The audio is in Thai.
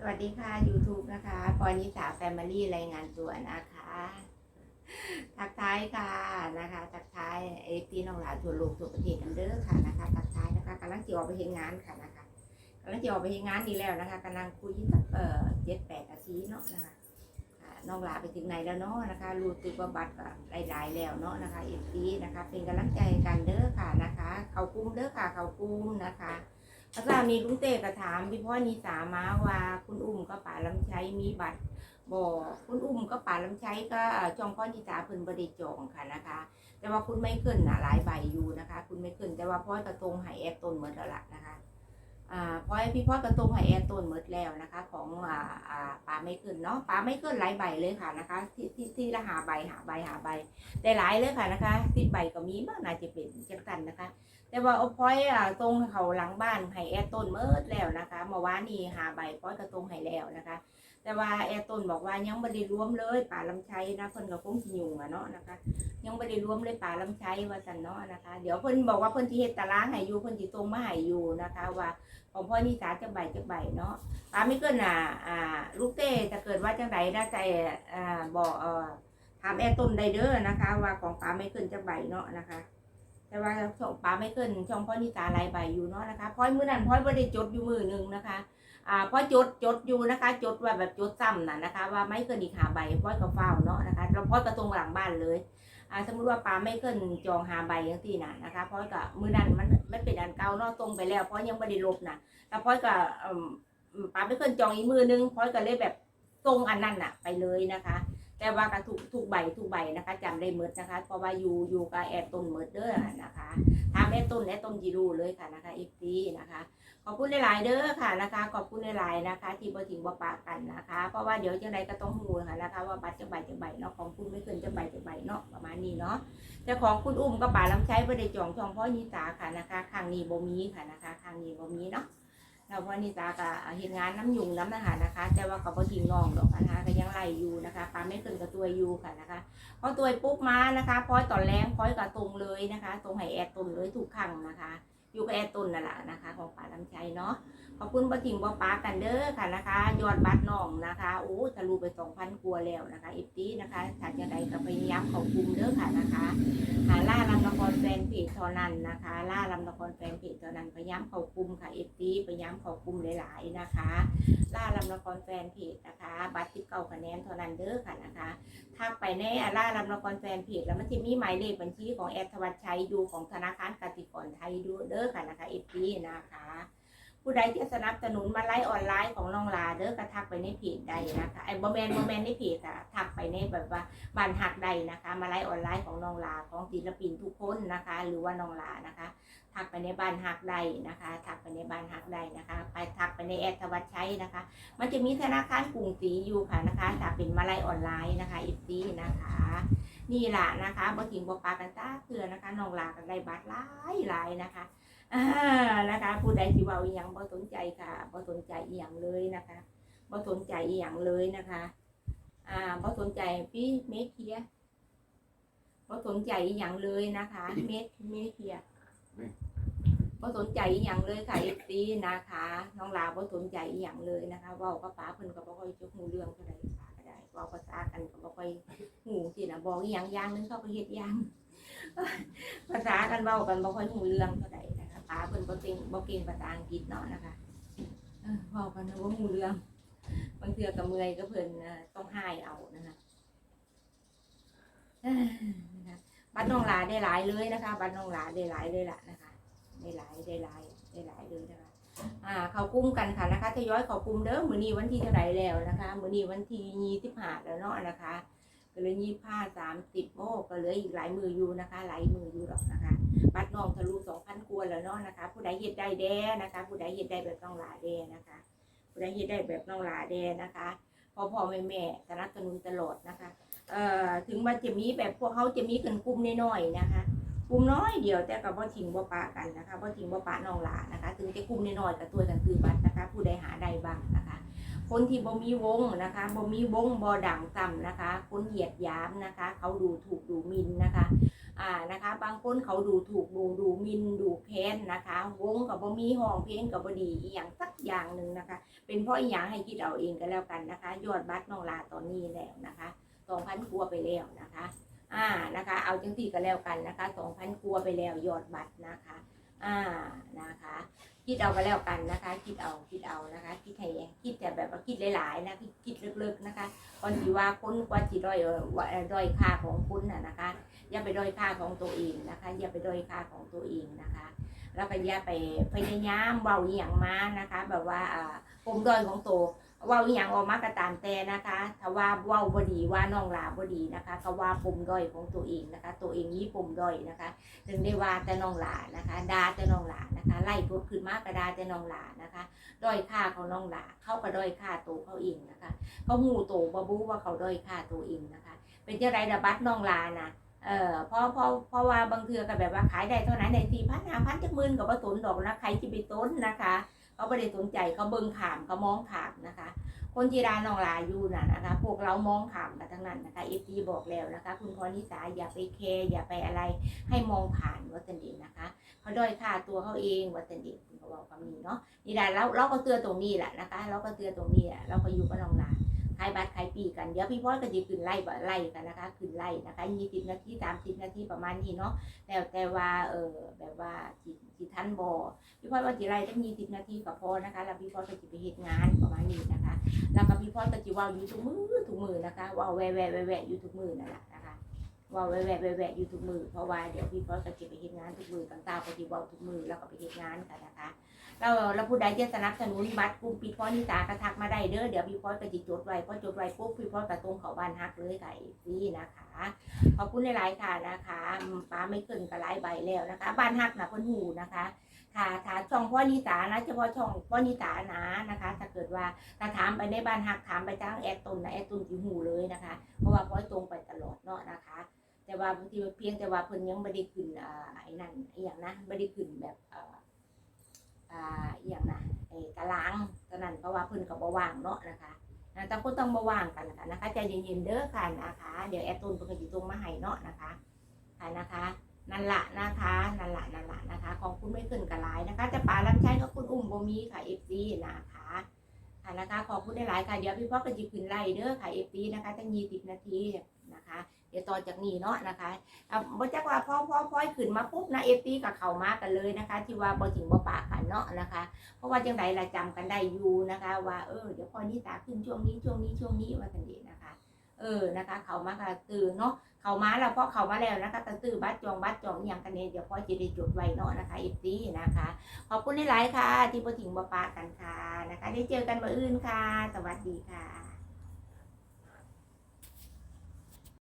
สวัสดีค่ะ YouTube นะคะปอนิสาแฟมิลี่รายงานตัวนะคะ ทักทายค่ะนะคะ ทักทายเอฟซีน้องหลานทั่วโลกทั่วประเทศกันเด้อค่ะนะคะ ทักทายนะคะกำลังจะออกไปเห็นงานค่ะนะคะกำลังจะออกไปเห็นงานนี้แล้วนะคะกำลังคุยกับเอ่อเจ็ดแปดนาทีเนาะนะคะน้องหลาไปถึงไหนแล้วเนาะนะคะ รู้ตึกว่าบัตรก็หลายๆแล้วเนาะนะคะเอฟซีนะคะ เป็นกำลังใจกันเด้อค่ะนะคะ เขากุ้มเด้อค่ะ เขากุ้มนะคะ อาจามีลุงเต้ก็ถามพี่พ่อนิสามาว่าคุณอุ้มก็ป่าลำใช้มีบัตรบ่คุณอุ้มก็ป่าลำใช้ก็จองพ่อนิสาเพิ่นบริจองค่ะนะคะ แต่ว่าคุณไม่ขึ้นน่ะหลายใบอยู่นะคะ คุณไม่ขึ้นแต่ว่าพ่อกระตรงหายแอดต้นหมดแล้วล่ะนะคะอ่าพ่อพี่พ่อกระตรงหายแอดต้นหมดแล้วนะคะ ของอ่าอ่าป่าไม่ขึ้นเนาะป่าไม่ขึ้นหลายใบเลยค่ะนะคะ ที่ที่ที่ละหาใบหาใบหาใบ แต่หลายเลยค่ะนะคะสิบใบก็มีมากน่าจะเป็นจังสันนะคะ แต่ว่าเอาพ้อยอะตรงเขาหลังบ้านให้แอร์ต้นเมิดแล้วนะคะเมื่อวานนี้หาใบพ้อยกระตรงให้แล้วนะคะ แต่ว่าแอร์ต้นบอกว่ายังไม่ได้รวมเลยป่าลำไชัยนะเพิ่นก็คงสิยุงอะเนาะนะคะ ยังไม่ได้รวมเลยป่าลำไชัยว่าสันเนาะนะคะ เดี๋ยวเพิ่นบอกว่าเพิ่นสิเฮ็ดตารางให้อยู่เพิ่นสิตรงมาให้อยู่นะคะ ว่าของพ่อนี่สาจะใบจะใบเนาะป้าไม่เกินอะอ่าลูกเต้ถ้าเกิดว่าจังไดน่าใจอ่าบอกเอ่อถามแอร์ต้นได้เด้อนะคะ ว่าของป้าไม่เกินจะใบเนาะนะคะ แต่ว่าช่องป้าไม่เกินช่องพ่อนิตาลายใบอยู่เนาะนะคะพ่อยมือนั้นพ่อยบ่ได้จดอยู่มือหนึ่งนะคะอ่าพ่อจดจดอยู่นะคะ จดว่าแบบจดซ้ำน่ะนะคะ ว่าไม่เกินอีกหาใบพ่อยก็เฝ้าเนาะนะคะเราพ่อยก็ตรงหลังบ้านเลยอ่าสมมติว่าป้าไม่เกินจองหาใบอย่างที่น่ะนะคะพ่อยก็มือนั้นมันมันเป็นอันเก่าเนาะตรงไปแล้วพ่อยยังไม่ได้ลบน่ะแล้วพ่อยก็ป้าไม่เกินจองอีกมือนึงพ่อยก็เลยแบบตรงอันนั้นน่ะไปเลยนะคะ แต่ว่าก็ถูกถูกใบถูกใบนะคะจำได้หมดนะคะ เพราะว่าอยู่อยู่กับแอดต้นหมดเด้อนะคะถามแอดต้นแอดต้นจีรูเลยค่ะนะคะเอฟซีนะคะขอบคุณหลาย ๆ เด้อค่ะนะคะ ขอบคุณหลาย ๆ นะคะ ที่บ่ทิ้งบ่ปากกันนะคะ เพราะว่าเดี๋ยวจังใดก็ต้องหูค่ะนะคะ ว่าบัตรจะใบจะใบเนาะของคุณไม่เกินจะใบจะใบเนาะประมาณนี้เนาะแต่ของคุณอุ้มก็ป่าลำใช้บ่ได้จองช่องพ่อนิสาค่ะนะคะครั้งนี้บ่มีค่ะนะคะครั้งนี้บ่มีเนาะ เราพอนิตาก็เห็นงานน้ำยุงน้ำนะคะนะคะ แต่ว่าเขาก็ทิ้งน้องดอกนะคะก็ยังไล่อยู่นะคะปลาไม่เกินกับตัวอยู่ค่ะนะคะพอตัวปุ๊บมานะคะพอยตอนแรงพอยกับตรงเลยนะคะ ตรงไห้แอดตรงเลยถูกขังนะคะ อยู่กับแอต้นนั่นแหละนะคะ ของป่าลำชัยเนาะขอบคุณป้าถิงป้าปากันเด้อค่ะนะคะ ยอดบัตรน้องนะคะโอ้ทะลุไปสองพันกว่าแล้วนะคะอีตีนะคะถ้าจะได้ก็พยายามขอบคุมเด้อค่ะนะคะหาล่าลำละครแฟนเพจเท่านั้นนะคะ ล่าลำละครแฟนเพจเท่านั้นพยายามเข้าคุมค่ะเอฟซีพยายามเข้าคุมหลาย ๆนะคะ ล่าลำละครแฟนเพจนะคะ บัตรที่เก้าคะแนนเท่านั้นเด้อค่ะนะคะทักไปในล่าลำละครแฟนเพจแล้วมันจะมีหมายเลขบัญชีของแอดธวัชชัยอยู่ของธนาคารกสิกรไทยดูเด้อค่ะนะคะเอฟซีนะคะ ผู้ใดที่สนับสนุนมาไลฟ์ออนไลน์ของน้องลาเด้อก็ทักไปในเพจใดนะคะไอ้บอแมนบอแมนในเพจอะทักไปในแบบว่าบ้านหักใดนะคะ มาไลฟ์ออนไลน์ของน้องลาของศิลปินทุกคนนะคะ หรือว่าน้องลานะคะทักไปในบ้านหักใดนะคะทักไปในบ้านหักใดนะคะ ไปทักไปในแอดธวัชชัยนะคะ มันจะมีธนาคารกรุงศรีอยู่ค่ะนะคะถ้าเป็นมาไลฟ์ออนไลน์นะคะอีซีนะคะ นี่แหละนะคะบ่ถิงบ่ปากันตาเตือนะคะน้องลากันได้บัตรหลายหลายนะคะอ่านะคะผู้ใดที่เว่าอีหยังบ่สนใจค่ะบ่สนใจอีหยังเลยนะคะบ่สนใจอีหยังเลยนะคะอ่าบ่สนใจพี่เมคเคียบ่สนใจอหย่างเลยนะคะเมคเมคเคียบ่สนใจอหย่างเลยค่ะเอฟซีนะคะน้องลาบ่สนใจอหย่างเลยนะคะเว้ากับป้าเพิ่นก็บ่ค่อยจะฮู้เรื่องเท่าใดป้าก็ได้เว้าภาษากันก็บ่ ค่อยฮู้สินะบอกอย่างอย่างนึงเขาก็เฮ็ดอย่างภาษากันเว้ากันบ่ค่อยฮู้เรื่องเท่าใดนะคะป้าเพิ่นบ่เก่งบ่เก่งภาษาอังกฤษเนาะนะคะเออเว้ากันบ่ฮู้เรื่องบางเทือกับเมื่อยก็เพิ่นน่ะต้องหานะคะเอ้อนะคะบัตรน้องหลาได้หลายเลยนะคะบัตรน้องหลาได้หลายเลยล่ะนะคะได้หลายได้หลายได้หลายเลยนะคะอ่าเขากุ้มกันค่ะนะคะทยอยเขากุ้มเด้อมื้อนี้วันที่เท่าไหร่แล้วนะคะ มื้อนี้วันที่ยี่สิบห้าแล้วเนาะนะคะ เลยยี่ห้าสามสิบโมก็เหลืออีกหลายมืออยู่นะคะ หลายมืออยู่หรอกนะคะบัตรน้องทะลุสองพันกว่าแล้วเนาะนะคะ ผู้ใดเฮ็ดได้แด้นะคะ ผู้ใดเฮ็ดได้แบบน้องหลาแด้นะคะ ผู้ใดเฮ็ดได้แบบน้องหลาแดนะคะพอพอแม่แม่สนับสนุนตลอดนะคะเอ่อถึงมันจะมีแบบพวกเขาจะมีกันกลุ่มน้อยๆนะคะกลุ่มน้อยเดียวแต่กับบ่ทิ้งบ่ปะกันนะคะบ่ทิ้งบ่ปะน้องหลานะคะ ถึงจะกลุ่มน้อยๆกับตัวกันคือบัตรนะคะ ผู้ใดหาได้บ้างนะคะ คนที่บ่มีวงนะคะบ่มีวงบ่ดังซ้ำนะคะ คนเหยียดยามนะคะ เขาดูถูกดูหมินนะคะอ่านะคะ บางคนเขาดูถูกดูดูมินดูแค้นนะคะ วงกับบ่มีห้องเพลงกับบ่ดีอีหยังสักอย่างหนึ่งนะคะ เป็นเพราะอีหยังให้คิดเอาเองก็แล้วกันนะคะ ยอดบัตรน้องลาตอนนี้แล้วนะคะสองพันกว่าไปแล้วนะคะอ่านะคะ เอาจังสี่ก็แล้วกันนะคะสองพันกว่าไปแล้วยอดบัตรนะคะอ่านะคะ คิดเอาก็แล้วกันนะคะ คิดเอาคิดเอานะคะ คิดให้คิดแต่แบบว่าคิดหลายๆนะคิดคิดลึกๆนะคะก่อนที่ว่าค้นกว่าจีด้อยเออว่าด้อยค่าของคุณน่ะนะคะ อย่าไปด้อยค่าของตัวเองนะคะ อย่าไปด้อยค่าของตัวเองนะคะ แล้วก็อย่าไปพยายามเบาอย่างมานะคะ แบบว่าอ่าปมด้อยของตัว เว่าอหย่างออกมาก็ตามแต่นะคะ ถ้าว่าเว่าบดีว่าน้องลาบดีนะคะ ก็ว่าปมด้อยของตัวเองนะคะ ตัวเองนี้ปมด้อยนะคะ ถึงได้ว่าแต่น้องหลานะคะด่าแต่น้องหลานะคะ ไล่ทุบขึ้นมากระดาแต่น้องหลานะคะด้อยค่าเของน้องหลาเขาก็ด้อยค่าตัวเขาเองนะคะเขาหูโตบบูว่าเขาด้อยค่าตัวเองนะคะ เป็นจ้าไรดับบัตน้องหลานะเออเพราะเพราะเพราะว่าบางเทือก็แบบว่าขายได้เท่านั้นในสี่พันห้าพันจักหมื่นกับว่าสนดอกนะใครจะไปต้นนะคะ เขาไม่ได้สนใจเขาเบิ่งขามเขามองขามนะคะ คนจีรานองลาอยู่น่ะนะคะ พวกเรามองขามกันทั้งนั้นนะคะเอฟีบอกแล้วนะคะ คุณพรนิสาอย่าไปแคร์อย่าไปอะไรให้มองผ่านวัตเด็นนะคะเขาด้อยค่าตัวเขาเองวัตเด็นคุณก็บอกคำนี้เนาะนี่แหละเราเราก็เตือนตรงนี้แหละนะคะ เราก็เตือนตรงนี้แหละเราก็อยู่กับนองลา ขายบัตรขายปีกันเดี๋ยวพี่พอดก็จะขึ้นไล่บ่ไล่กันนะคะขึ้นไล่นะคะยี่สิบนาทีสามสิบนาทีประมาณนี้เนาะแต่แต่ว่าเออแบบว่าจิจิทันบอพี่พอดว่าจิไล่ตั้งยี่สิบนาทีก็พอนะคะแล้วพี่พอดก็จะไปเหตุงานประมาณนี้นะคะ แล้วก็พี่พอดก็จะว่าอยู่ทุกมือทุกมือนะคะว่าแวะแวะแวะแวะอยู่ทุกมือนั่นแหละ ว่าแวะแวะแวะแวะอยู่ทุกมือเพราะว่าเดี๋ยวพี่พอดก็จะไปเหตุงานทุกมือต่างๆก็จะเว่าทุกมือแล้วก็ไปเหตุงานกันนะคะเราเราผู้ใดจะสนับสนุนบัตรกลุ่มปีพอนิสากระทักมาได้เด้อเดี๋ยวพี่พอดก็จิจดไว้พอจดไว้ปุ๊บพี่พอกระตรงเขาบ้านฮักเลยค่ะฟรีนะคะขอบคุณหลายๆค่ะนะคะป้าไม่เกินกับหลายใบแล้วนะคะ บ้านฮักนะเพิ่นหูนะคะถ้าถ้าช่องพ่อนิสานะเฉพาะช่องพ่อนิสานะนะคะ ถ้าเกิดว่าถ้าถามไปในบ้านฮักถามไปจ้างแอดตุนนะแอดตุนจิหูเลยนะคะ เพราะว่าพ่อตรงไปตลอดเนาะนะคะ แต่ว่าบางทีเพียงแต่ว่าเพิ่นยังไม่ได้ขึ้นอ่าไอ้นั่นไอ้อย่างนะไม่ได้ขึ้นแบบอ่ออ่าอหย่างนะไอ้ตารางตอนนั้นเพราะว่าเพิ่นก็บ่ว่างเนาะนะคะนะแต่ก็ต้องบ่ว่างกันนะคะนะคะใจเย็นๆเด้อค่ะนะคะ เดี๋ยวแอดตุนเพิ่นก็สิตรงมาให้เนาะนะคะค่ะนะคะนั่นละนะคะนั่นละนั่นละนะคะ ของคุณไม่ขึ้นกับหลายนะคะ จะป่ารับใช้กับคุณอุ้มบ่มีค่ะ FC นะคะค่ะนะคะ ขอบคุณได้หลายค่ะเดี๋ยวพี่พ่อก็จะขึ้นไล่เด้อค่ะ FC นะคะตั้ง20นาทีนะคะ เดี๋ยวต่อจากนี้เนาะนะคะอะบ่จักว่าพอพอพอยขึ้นมาปุ๊บนะเอฟซีกับเขามากันเลยนะคะ ที่ว่าบ่ถึงบ่ปากกันเนาะนะคะ เพราะว่าจังไดล่ะจำกันได้อยู่นะคะ ว่าเออเดี๋ยวพอนิสาขึ้นช่วงนี้ช่วงนี้ช่วงนี้ว่าสันเดนะคะ เออนะคะ เขามาก็ตื่นเนาะเขามาแล้วพอเขามาแล้วนะคะก็ตื่นบัตรจองบัตรจองอย่างกันเนี่ยเดี๋ยวพอจะได้จดไว้เนาะนะคะเอฟซีนะคะ ขอบคุณหลายๆค่ะ ที่บ่ถึงบ่ปากกันค่ะนะคะ ได้เจอกันมื้ออื่นค่ะ สวัสดีค่ะ